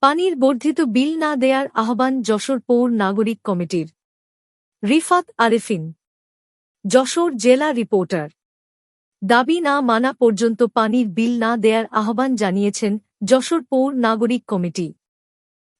পানির বর্ধিত বিল না দেয়ার আহ্বান যশোর পৌর নাগরিক কমিটির। রিফাত আরেফিন। যশোর জেলা রিপোর্টার। দাবি না মানা পর্যন্ত পানির বিল না দেয়ার আহ্বান জানিয়েছেন যশোর পৌর নাগরিক কমিটি।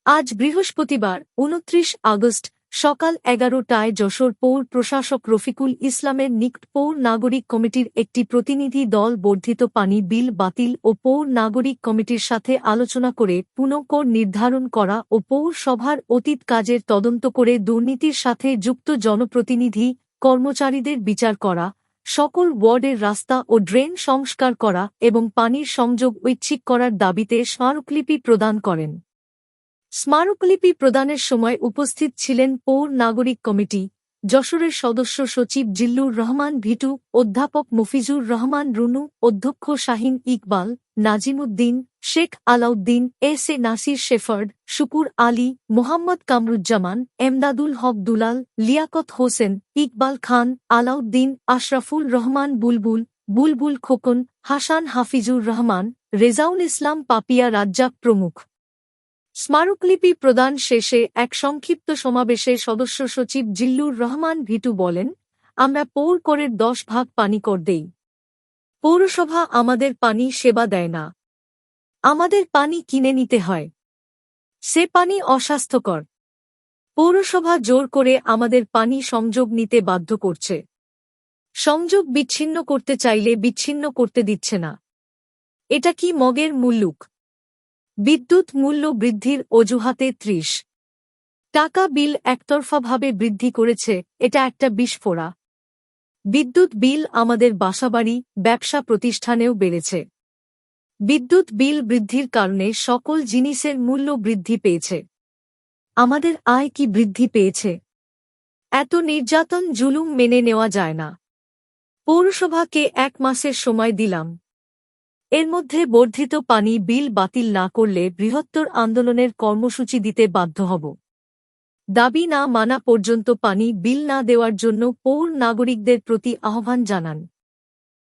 আজ বৃহস্পতিবার, উনত্রিশ আগস্ট সকাল এগারোটায় যশোর পৌর প্রশাসক রফিকুল ইসলামের নিকট পৌর নাগরিক কমিটির একটি প্রতিনিধি দল বর্ধিত পানি বিল বাতিল ও পৌর নাগরিক কমিটির সাথে আলোচনা করে পুনঃকর নির্ধারণ করা ও পৌর সভার অতীত কাজের তদন্ত করে দুর্নীতির সাথে যুক্ত জনপ্রতিনিধি, কর্মচারীদের বিচার করা, সকল ওয়ার্ডের রাস্তা ও ড্রেন সংস্কার করা এবং পানির সংযোগ ঐচ্ছিক করার দাবিতে স্মারকলিপি প্রদান করেন। স্মারকলিপি প্রদানের সময় উপস্থিত ছিলেন পৌর নাগরিক কমিটি, যশোরের সদস্য সচিব জিল্লুর রহমান ভিটু, অধ্যাপক মফিজুর রহমান রুনু, অধ্যক্ষ Shahin Iqbal, Nazimuddin, Sheikh Alauddin, S A Nasir Shepherd, Shukur Ali, Mohammad Kamruzzaman, Emdadul Haque Dulal, Liaquat Hossain, Iqbal Khan, Alauddin, Ashraful Rahman Bulbul Bulbul Khokon, Hasan Hafizur Rahman, Rezaul Islam Papia Razzak প্রমুখ। স্মারকলিপি প্রদান শেষে এক সংক্ষিপ্ত সমাবেশে সদস্য সচিব Zillur Rahman V2 বলেন, আমরা পৌর করের দশ ভাগ পানি কর দেই। পৌরসভা আমাদের পানি সেবা দেয় না। আমাদের পানি কিনে নিতে হয়। সে পানি অস্বাস্থ্যকর। পৌরসভা জোর করে আমাদের পানি সংযোগ নিতে বাধ্য করছে। সংযোগ বিচ্ছিন্ন করতে চাইলে বিচ্ছিন্ন করতে দিচ্ছে না। এটা কি মগের মুল্লুক বিদ্যুৎ মূল্য বৃদ্ধির অজুহাতে ত্রিশ। টাকা বিল একতরফাভাবে বৃদ্ধি করেছে, এটা একটা বিস্ফোরা। বিদ্যুৎ বিল আমাদের বাসাবাড়ি, ব্যবসা প্রতিষ্ঠানেও বেড়েছে। বিদ্যুৎ বিল বৃদ্ধির কারণে সকল জিনিসের মূল্য বৃদ্ধি পেয়েছে। আমাদের আয় কি বৃদ্ধি পেয়েছে? এত নির্যাতন জুলুম মেনে নেওয়া যায় না। পৌরসভাকে এক মাসের সময় দিলাম। এর মধ্যে বর্ধিত পানি বিল বাতিল না করলে বৃহত্তর আন্দোলনের কর্মসূচি দিতে বাধ্য হব। দাবি না মানা পর্যন্ত পানি বিল না দেওয়ার জন্য পৌর নাগরিকদের প্রতি আহ্বান জানান।